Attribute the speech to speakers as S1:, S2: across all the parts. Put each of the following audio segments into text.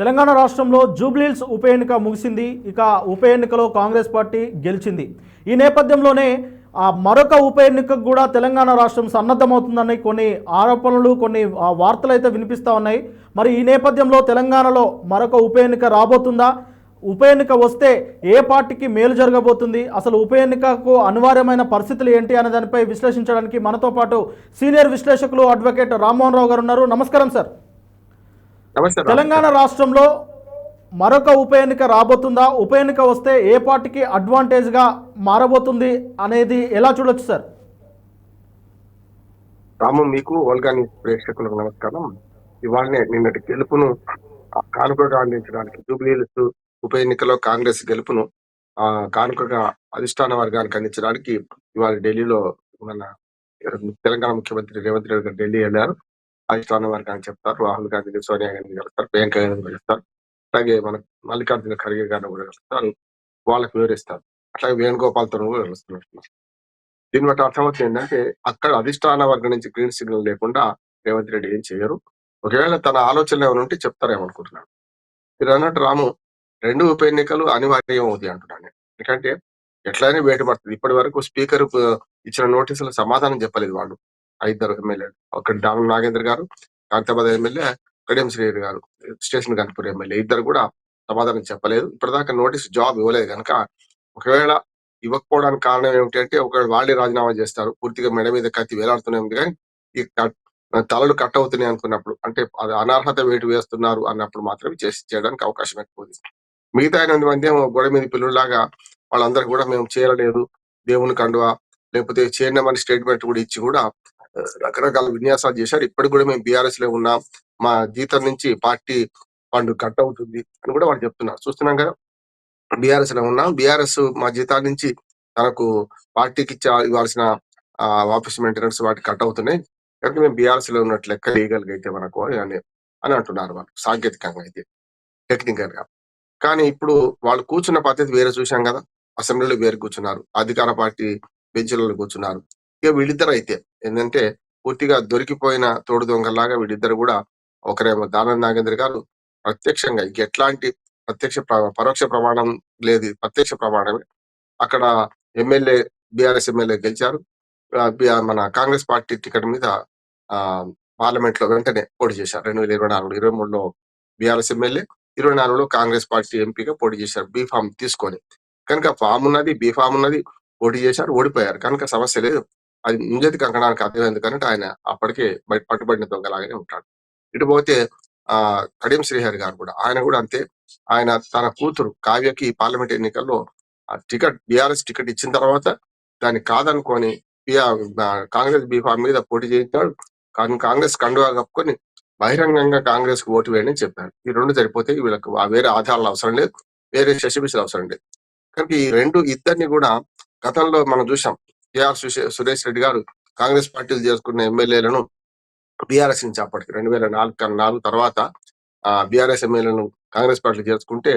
S1: తెలంగాణ రాష్ట్రంలో జూబ్లీల్స్ ఉప ఎన్నిక ముగిసింది. ఇక ఉప ఎన్నికలో కాంగ్రెస్ పార్టీ గెలిచింది. ఈ నేపథ్యంలోనే ఆ మరొక ఉప ఎన్నికకు కూడా తెలంగాణ రాష్ట్రం సన్నద్ధమవుతుందని కొన్ని ఆరోపణలు కొన్ని వార్తలు అయితే వినిపిస్తూ ఉన్నాయి. మరి ఈ నేపథ్యంలో తెలంగాణలో మరొక ఉప ఎన్నిక రాబోతుందా? ఉప ఎన్నిక వస్తే ఏ పార్టీకి మేలు జరగబోతుంది? అసలు ఉప ఎన్నికకు అనివార్యమైన పరిస్థితులు ఏంటి అనే దానిపై విశ్లేషించడానికి మనతో పాటు సీనియర్ విశ్లేషకులు అడ్వకేట్ రామ్మోహన్ రావు గారు ఉన్నారు. నమస్కారం సార్. తెలంగాణ రాష్ట్రంలో మరొక ఉప ఎన్నిక రాబోతుందా? ఉప ఎన్నిక వస్తే ఏ పార్టీకి అడ్వాంటేజ్గా మారబోతుంది అనేది ఎలా చూడొచ్చు సార్?
S2: రాము మీకు ఓల్గాని ప్రేక్షకులకు నమస్కారం. ఇవాళనే నిన్నటి గెలుపును కానుకగా అందించడానికి జూబ్లీహిల్స్ ఉప ఎన్నికలో కాంగ్రెస్ గెలుపును ఆ కానుకగా అధిష్టాన వర్గానికి అందించడానికి ఇవాళ ఢిల్లీలో మన తెలంగాణ ముఖ్యమంత్రి రేవంత్ రెడ్డి గారు ఢిల్లీ వెళ్ళారు. అధిష్టాన గారిని చెప్తారు. రాహుల్ గాంధీ సోనియా గాంధీ కలుస్తారు. ప్రియాంక గాంధీని కలుస్తారు. అలాగే మన మల్లికార్జున ఖర్గే గారిని కూడా కలుస్తారు. వాళ్ళకి వివరిస్తారు. అట్లాగే వేణుగోపాల్తో కూడా కలుస్తున్నారు. దీన్ని బట్టి అర్థమవుతుంది ఏంటంటే అక్కడ అధిష్టాన వర్గం నుంచి గ్రీన్ సిగ్నల్ లేకుండా రేవంత్ రెడ్డి ఏం చేయరు. ఒకవేళ తన ఆలోచనలు ఏమైనా ఉంటే చెప్తారేమనుకుంటున్నాను. మీరు అన్నట్టు రాము రెండు ఉప ఎన్నికలు అనివార్యం అవుతాయి అంటున్నాను నేను. ఎందుకంటే ఎట్లయినా వేటపడుతుంది ఇప్పటి వరకు స్పీకర్ ఇచ్చిన నోటీసుల సమాధానం చెప్పలేదు వాళ్ళు. ఇద్దరు ఎమ్మెల్యేలు అక్కడ దానం నాగేంద్ర గారు కాంతాబాద్ ఎమ్మెల్యే కడియం శ్రీహరి గారు స్టేషన్ గన్పూర్ ఎమ్మెల్యే. ఇద్దరు కూడా సమాధానం చెప్పలేదు. ఇప్పటిదాకా నోటీస్ జాబ్ ఇవ్వలేదు. కనుక ఒకవేళ ఇవ్వకపోవడానికి కారణం ఏమిటంటే ఒకవేళ వాళ్ళే రాజీనామా చేస్తారు. పూర్తిగా మెడ మీద కత్తి వేలాడుతూనే ఉంది. కానీ ఈ కట్- తలలు కట్ అవుతున్నాయి అనుకున్నప్పుడు అంటే అది అనర్హత వేటు వేస్తున్నారు అన్నప్పుడు మాత్రమే చేసి చేయడానికి అవకాశం ఎక్కువ మిగతా ఎనిమిది మంది ఏమో గోడ మీద పిల్లలాగా వాళ్ళందరూ కూడా మేము చేయలేదు. దేవుని కండువా లేకపోతే చేయమని స్టేట్మెంట్ కూడా ఇచ్చి కూడా రకరకాల విన్యాసాలు చేశారు. ఇప్పటికి కూడా మేము బీఆర్ఎస్లో ఉన్నాం. మా జీతం నుంచి పార్టీ ఫండ్ కట్ అవుతుంది అని కూడా వాళ్ళు చెప్తున్నారు. చూస్తున్నాం కదా? బీఆర్ఎస్లో ఉన్నాం. బీఆర్ఎస్ మా జీతాల నుంచి తనకు పార్టీకి ఇవ్వాల్సిన ఆ, ఆఫీస్ మెయింటెనెన్స్ వాటి కట్ అవుతున్నాయి. కాబట్టి మేము బీఆర్ఎస్లో ఉన్నట్లు లెక్క లీగల్గా అయితే మనకు అని అని అంటున్నారు వాళ్ళు. సాంకేతికంగా అయితే టెక్నికల్గా కానీ ఇప్పుడు వాళ్ళు కూర్చున్న పద్ధతి వేరే చూశాం కదా? అసెంబ్లీలో వేరే కూర్చున్నారు. అధికార పార్టీ బెంచ్లలో కూర్చున్నారు. ఇక వీళ్ళిద్దరు అయితే ఏంటంటే పూర్తిగా దొరికిపోయిన తోడు దొంగలాగా వీళ్ళిద్దరు కూడా ఒకరేమో దానం నాగేంద్ర గారు ప్రత్యక్షంగా ఇంక ఎట్లాంటి ప్రత్యక్ష ప్ర- పరోక్ష ప్రమాణం లేదు ప్రత్యక్ష ప్రమాణమే. అక్కడ ఎమ్మెల్యే బీఆర్ఎస్ ఎమ్మెల్యే గెలిచారు. ఆ, బి- మన కాంగ్రెస్ పార్టీ టికెట్ మీద ఆ పార్లమెంట్లో వెంటనే పోటీ చేశారు. రెండు వేల ఇరవై నాలుగు ఇరవై మూడులో బీఆర్ఎస్ ఎమ్మెల్యే ఇరవై నాలుగులో కాంగ్రెస్ పార్టీ ఎంపీగా పోటీ చేశారు బీ ఫామ్ తీసుకొని. కనుక ఫామ్ ఉన్నది బీ ఫామ్ ఉన్నది పోటీ చేశారు ఓడిపోయారు. కనుక సమస్య లేదు. అది ముంజతి కంకణానికి అర్థం ఎందుకంటే ఆయన అప్పటికే బయట పట్టుబడిన దొంగలాగానే ఉంటాడు. ఇటు పోతే ఆ కడియం శ్రీహరి గారు కూడా ఆయన కూడా అంతే. ఆయన తన కూతురు కావ్యకి పార్లమెంట్ ఎన్నికల్లో ఆ టికెట్ బీఆర్ఎస్ టికెట్ ఇచ్చిన తర్వాత దాన్ని కాదనుకొని కాంగ్రెస్ బీఫామ్ మీద పోటీ చేయించాడు. కానీ కాంగ్రెస్ కండువా కప్పుకొని బహిరంగంగా కాంగ్రెస్కు ఓటు వేయని చెప్పారు. ఈ రెండు సరిపోతే వీళ్ళకి వేరే ఆధారాలు అవసరం లేదు వేరే శశిబిషలు అవసరం లేదు. కనుక ఈ రెండు ఇద్దరిని కూడా గతంలో మనం చూసాం కేఆర్ సురేష్ రెడ్డి గారు కాంగ్రెస్ పార్టీలు చేసుకున్న ఎమ్మెల్యేలను బీఆర్ఎస్ నుంచి అప్పటికి రెండు వేల నాలుగు కన్నా- నాలుగు తర్వాత ఆ బీఆర్ఎస్ ఎమ్మెల్యేలను కాంగ్రెస్ పార్టీలు చేసుకుంటే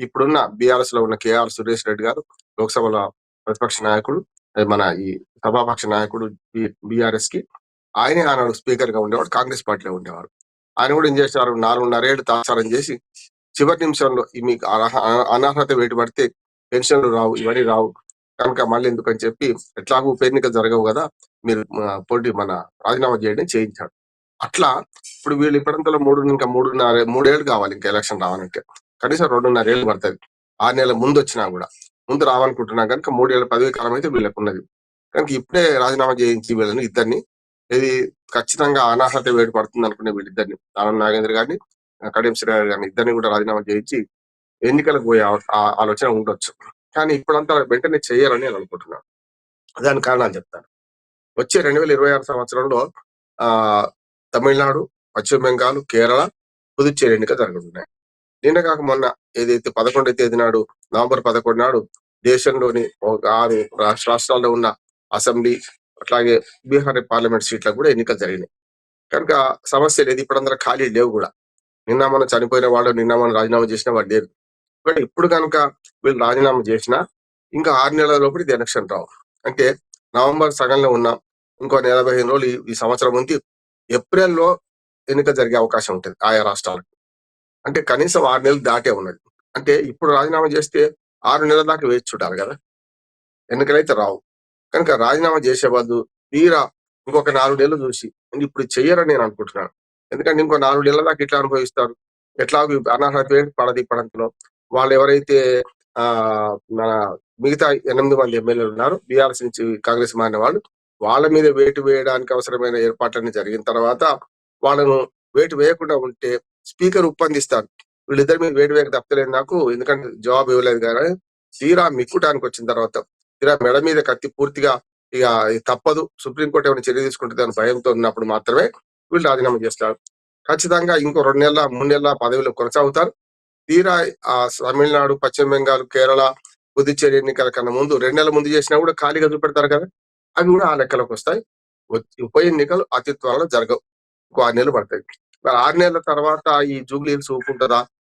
S2: ఇప్పుడున్న బీఆర్ఎస్లో ఉన్న కేఆర్ సురేష్ రెడ్డి గారు లోక్సభలో ప్రతిపక్ష నాయకుడు మన ఈ సభాపక్ష నాయకుడు బీఆర్ఎస్కి ఆయనే ఆనాడు స్పీకర్గా ఉండేవాడు కాంగ్రెస్ పార్టీలో ఉండేవారు. ఆయన కూడా ఏం చేశారు? నాలుగున్నరేళ్ళు తాత్సారం చేసి చివరి నిమిషంలో మీకు అనర్హత వేటు పడితే పెన్షన్లు రావు ఇవన్నీ రావు. కనుక మళ్ళీ ఎందుకని చెప్పి ఎట్లాగూ ఉప ఎన్నిక జరగవు కదా మీరు పోటీ మన రాజీనామా చేయడం చేయించాడు అట్లా ఇప్పుడు వీళ్ళు ఇప్పటింతలో మూడు ఇంకా మూడున్నర మూడేళ్ళు కావాలి ఇంకా ఎలక్షన్ రావాలంటే. కనీసం రెండున్నర ఏళ్ళు పడుతుంది. ఆరు నెలల ముందు వచ్చినా కూడా. ముందు రావాలనుకుంటున్నా కనుక మూడేళ్ళ పదవి కాలం అయితే వీళ్ళకు ఉన్నది కనుక ఇప్పుడే రాజీనామా చేయించి వీళ్ళని ఇద్దరిని ఇది ఖచ్చితంగా అనర్హత వేడి పడుతుంది అనుకునే వీళ్ళిద్దరిని దానం నాగేంద్ర గారిని కడియం శ్రీహరి గారిని ఇద్దరిని కూడా రాజీనామా చేయించి ఎన్నికలకు పోయే ఆ ఆలోచన ఉండొచ్చు. కానీ ఇప్పుడంతా వెంటనే చేయాలని నేను అనుకుంటున్నాను. దాని కారణాలు చెప్తాను. వచ్చే రెండు వేల ఇరవై ఆరు సంవత్సరంలో ఆ తమిళనాడు పశ్చిమ బెంగాల్ కేరళ పుదుచ్చేరి ఎన్నిక జరగనున్నాయి. నిన్న కాక మొన్న ఏదైతే పదకొండవ తేదీ నాడు నవంబర్ పదకొండు నాడు దేశంలోని ఒక ఆరు రాష్ట్ర రాష్ట్రాల్లో ఉన్న అసెంబ్లీ అట్లాగే బీహార్ పార్లమెంట్ సీట్లకు కూడా ఎన్నికలు జరిగినాయి. కనుక సమస్య లేదు ఇప్పుడు అందరూ ఖాళీ లేవు కూడా. నిన్న మనం చనిపోయిన వాళ్ళు నిన్న మనం రాజీనామా చేసిన వాళ్ళు లేరు. బట్ ఇప్పుడు కనుక వీళ్ళు రాజీనామా చేసినా ఇంకా ఆరు నెలల లోపల ఇది ఎలక్షన్ రావు. అంటే నవంబర్ సగంలో ఉన్నాం ఇంకో నెల పదిహేను రోజులు ఈ- సంవత్సరం ఉంది ఏప్రిల్లో ఎన్నిక జరిగే అవకాశం ఉంటుంది ఆయా రాష్ట్రాలకు. అంటే కనీసం ఆరు నెలలు దాటే ఉన్నది. అంటే ఇప్పుడు రాజీనామా చేస్తే ఆరు నెలల దాకా వేచి చూడాలి కదా. ఎన్నికలైతే రావు. కనుక రాజీనామా చేసే బదులు తీరా ఇంకొక నాలుగు నెలలు చూసి ఇప్పుడు చెయ్యరని నేను అనుకుంటున్నాను. ఎందుకంటే ఇంకో నాలుగు నెలల దాకా ఇట్లా అనుభవిస్తారు. ఎట్లా అనర్హత వేటు పడది పడంతలో. వాళ్ళు ఎవరైతే ఆ మన మిగతా ఎనిమిది మంది ఎమ్మెల్యేలు ఉన్నారు బీఆర్ఎస్ నుంచి కాంగ్రెస్ మారిన వాళ్ళు వాళ్ళ మీద వేటు వేయడానికి అవసరమైన ఏర్పాట్లన్నీ జరిగిన తర్వాత వాళ్ళను వేటు వేయకుండా ఉంటే స్పీకర్ ఒప్పందిస్తారు వీళ్ళిద్దరి మీద వేటు వేయక తప్పలేదు నాకు ఎందుకంటే జవాబు ఇవ్వలేదు కానీ తీరా మిక్కుటానికి వచ్చిన తర్వాత తీరా మెడ మీద కత్తి పూర్తిగా ఇక ఇది తప్పదు. సుప్రీంకోర్టు ఏమైనా చర్య తీసుకుంటుంది అని భయంతో ఉన్నప్పుడు మాత్రమే వీళ్ళు రాజీనామా చేస్తారు. ఖచ్చితంగా ఇంకో రెండు నెలల మూడు నెలల పదవిలో కొనసాగుతారు. తీరా ఆ తమిళనాడు పశ్చిమ బెంగాల్ కేరళ పుదుచ్చేరి ఎన్నికల కన్నా ముందు రెండు నెలల ముందు చేసినా కూడా ఖాళీగా చూపెడతారు కదా? అవి కూడా ఆ లెక్కలోకి వస్తాయి. ఉప ఎన్నికలు అతి త్వరలో జరగవు. ఇంకో ఆరు నెలలు పడతాయి. మరి ఆరు నెలల తర్వాత ఈ జూబ్లీ హిల్స్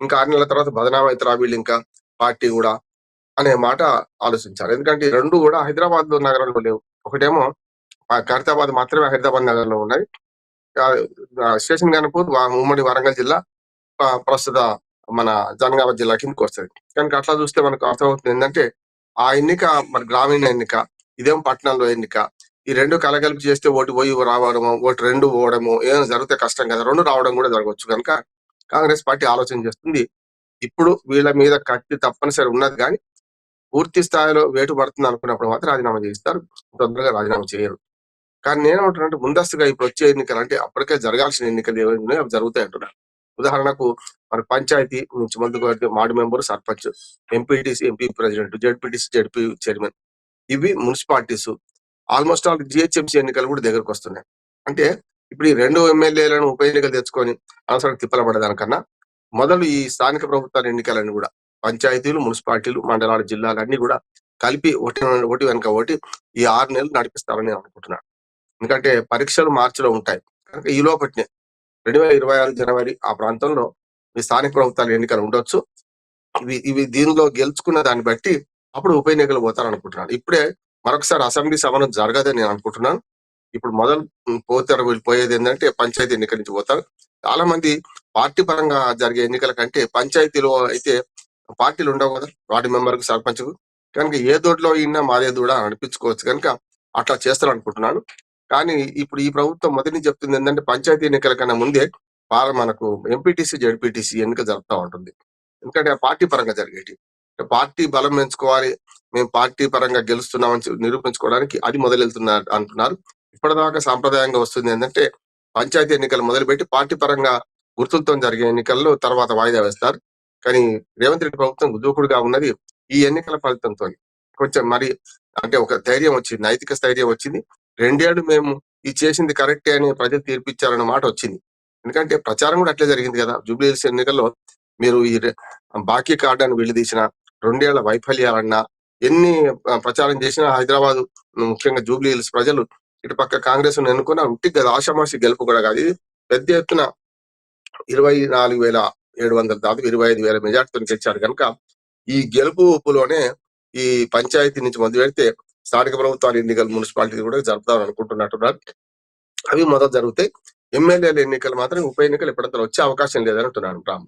S2: ఇంకా ఆరు నెలల తర్వాత బదనామా అవుతారా వీళ్ళు ఇంకా? పార్టీ కూడా? అనే మాట ఆలోచించాలి. ఎందుకంటే రెండు కూడా హైదరాబాద్ నగరంలో లేవు. ఒకటేమో ఆ ఖైరతాబాద్ మాత్రమే హైదరాబాద్ నగరంలో ఉన్నాయి స్టేషన్ గన్పూర్ ఉమ్మడి వరంగల్ జిల్లా ఆ, ప్రస్తుత మన జనగామ జిల్లా కిందకి వస్తుంది. కనుక అట్లా చూస్తే మనకు అర్థమవుతుంది ఏంటంటే ఆ ఎన్నిక మరి గ్రామీణ ఎన్నిక ఇదేం పట్టణంలో ఎన్నిక ఈ రెండు కలగలిపి చేస్తే ఓటు పోయి రావడము ఓటు రెండు పోవడము ఏమైనా జరిగితే కష్టం కదా రెండు రావడం కూడా జరగవచ్చు కనుక కాంగ్రెస్ పార్టీ ఆలోచన చేస్తుంది. ఇప్పుడు వీళ్ళ మీద కత్తి తప్పనిసరి ఉన్నది కానీ పూర్తి స్థాయిలో వేటు పడుతుంది అనుకున్నప్పుడు మాత్రం రాజీనామా చేస్తారు. తొందరగా రాజీనామా చేయరు. కానీ నేనేమంటున్నానంటే ముందస్తుగా ఇప్పుడు వచ్చే ఎన్నికలు అంటే అప్పటికే జరగాల్సిన ఎన్నికలు ఏమైనా అవి జరుగుతాయి అంటున్నారు. ఉదాహరణకు మన పంచాయతీ నుంచి ముందు ward member sarpanch MPTC MP president ZPTC ZP chairman ఇవి మున్సిపాలిటీస్. ఆల్మోస్ట్ ఆల్ జిహెచ్ఎంసీ ఎన్నికలు కూడా దగ్గరకు వస్తున్నాయి. అంటే ఇప్పుడు ఈ రెండు ఎమ్మెల్యేలను ఉప ఎన్నికలు తెచ్చుకొని అవసరం తిప్పల పడేదానికన్నా మొదలు ఈ స్థానిక ప్రభుత్వాల ఎన్నికలన్నీ కూడా పంచాయతీలు మున్సిపాలిటీలు మండలాలు జిల్లాలు అన్ని కూడా కలిపి ఒకటి ఒకటి వెనక ఒకటి ఈ ఆరు నెలలు నడిపిస్తారని నేను అనుకుంటున్నాను. ఎందుకంటే పరీక్షలు మార్చిలో ఉంటాయి. కనుక ఈ లోపటినే రెండు వేల ఇరవై ఆరు జనవరి ఆ ప్రాంతంలో ఈ స్థానిక ప్రభుత్వాల ఎన్నికలు ఉండొచ్చు. ఇవి ఇవి దీనిలో గెలుచుకున్న దాన్ని బట్టి అప్పుడు ఉప ఎన్నికలు పోతారు అనుకుంటున్నాను ఇప్పుడే మరొకసారి అసెంబ్లీ సభను జరగదని నేను అనుకుంటున్నాను. ఇప్పుడు మొదలు పోతారు వీళ్ళు పోయేది ఏంటంటే పంచాయతీ ఎన్నికల నుంచి పోతారు. చాలా మంది పార్టీ పరంగా జరిగే ఎన్నికల కంటే పంచాయతీలో అయితే పార్టీలు ఉండవు కదా వార్డు మెంబర్ సర్పంచ్కు. సర్పంచ్ కనుక ఏ దొడ్లో అయినా మాదే దూడ అనిపించుకోవచ్చు కనుక అట్లా చేస్తారు అనుకుంటున్నాను కానీ ఇప్పుడు ఈ ప్రభుత్వం మొదటి నుంచి చెప్తుంది ఏంటంటే పంచాయతీ ఎన్నికల కన్నా ముందే మనకు ఎంపీటీసీ జడ్పీటీసీ ఎన్నిక జరుగుతూ ఉంటుంది. ఎందుకంటే పార్టీ పరంగా జరిగేటి. పార్టీ బలం పెంచుకోవాలి మేము పార్టీ పరంగా గెలుస్తున్నామని నిరూపించుకోవడానికి అది మొదలెళ్తున్నారు అంటున్నారు. ఇప్పటిదాకా సాంప్రదాయంగా వస్తుంది ఏంటంటే పంచాయతీ ఎన్నికలు మొదలుపెట్టి పార్టీ పరంగా గుర్తులతో జరిగే ఎన్నికల్లో తర్వాత వాయిదా వేస్తారు. కానీ రేవంత్ రెడ్డి ప్రభుత్వం దూకుడుగా ఉన్నది ఈ ఎన్నికల ఫలితంతో కొంచెం మరి అంటే ఒక ధైర్యం వచ్చింది నైతిక స్థైర్యం వచ్చింది. రెండేళ్ళు మేము ఇది చేసింది కరెక్టే అని ప్రజలు తీర్పిచ్చారన్న మాట వచ్చింది. ఎందుకంటే ప్రచారం కూడా అట్లే జరిగింది కదా. జూబ్లీ హిల్స్ ఎన్నికల్లో మీరు ఈ బాకీ కార్డు అని వెళ్ళిదీసిన రెండేళ్ళ వైఫల్యాలన్నా ఎన్ని ప్రచారం చేసినా హైదరాబాద్ ముఖ్యంగా జూబ్లీ హిల్స్ ప్రజలు ఇటు పక్క కాంగ్రెస్ ఎన్నుకున్న ఉట్టి కదా ఆషామాషి గెలుపు కూడా కాదు. ఇది పెద్ద ఎత్తున ఇరవై నాలుగు వేల ఏడు వందల దాదాపు ఇరవై ఐదు వేల మెజార్టీతో గెలిచారు. కనుక ఈ గెలుపులోనే ఈ పంచాయతీ నుంచి మొదలు పెడితే స్థానిక ప్రభుత్వాల ఎన్నికలు మున్సిపాలిటీ కూడా జరుపుతామని అనుకుంటున్నట్టున్నారు. అవి మొదలు జరుగుతాయి ఎమ్మెల్యేల ఎన్నికలు మాత్రం ఉప ఎన్నికలు ఎప్పుడంతా వచ్చే అవకాశం లేదని అంటున్నాను రామ్.